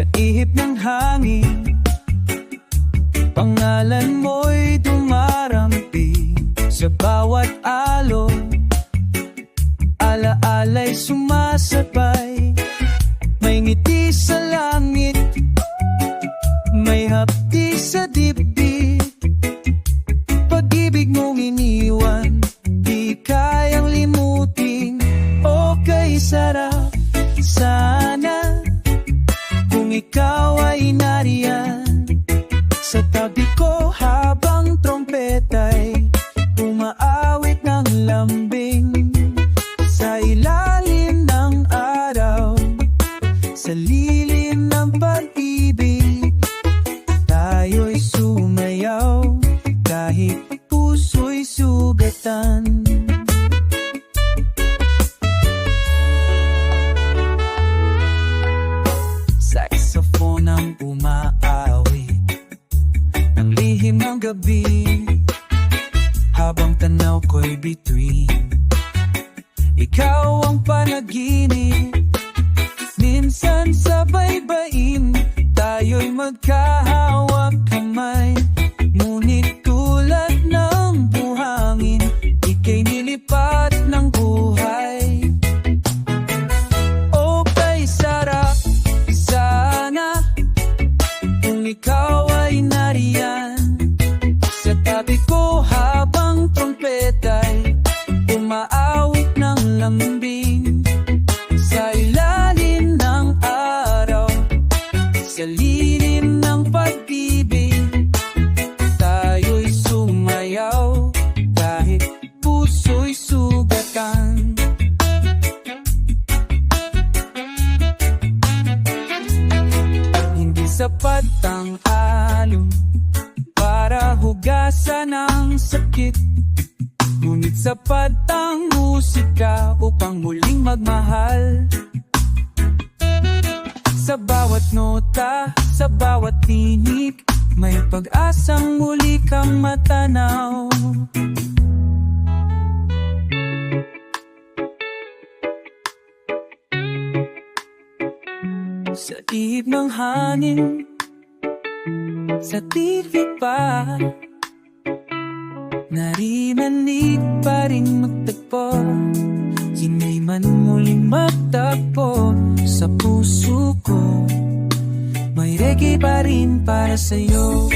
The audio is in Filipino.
Sa ng hangin Pangalan mo'y dumarampi Sa bawat alon Alaala'y sumasabay May ngiti sa langit May hapdi sa dibdib. Pag-ibig mong iniwan Di kayang limutin Okay sarap ang umaawit Ng lihim ng gabi Habang tanaw ko'y between Ikaw ang panaginip Minsan sa baybayin Tayo'y magkahawak tabi ko habang trompeta'y Umaawit ng lambing Sa ilalim ng araw Sa lilim ng pag-ibig Tayo'y sumayaw Kahit puso'y sugatan. Hindi sapat ang alon Para hugasan ang sakit. Ngunit sapat ang musika Upang muling magmahal. Sa bawat nota, sa bawat tinig May pag-asang muli kang matanaw. Sa ihip ng hangin Sa tirik pa. Narimanig pa rin magtagpo. Hinay man muling magtagpo Sa puso ko. May reggae pa rin para sa'yo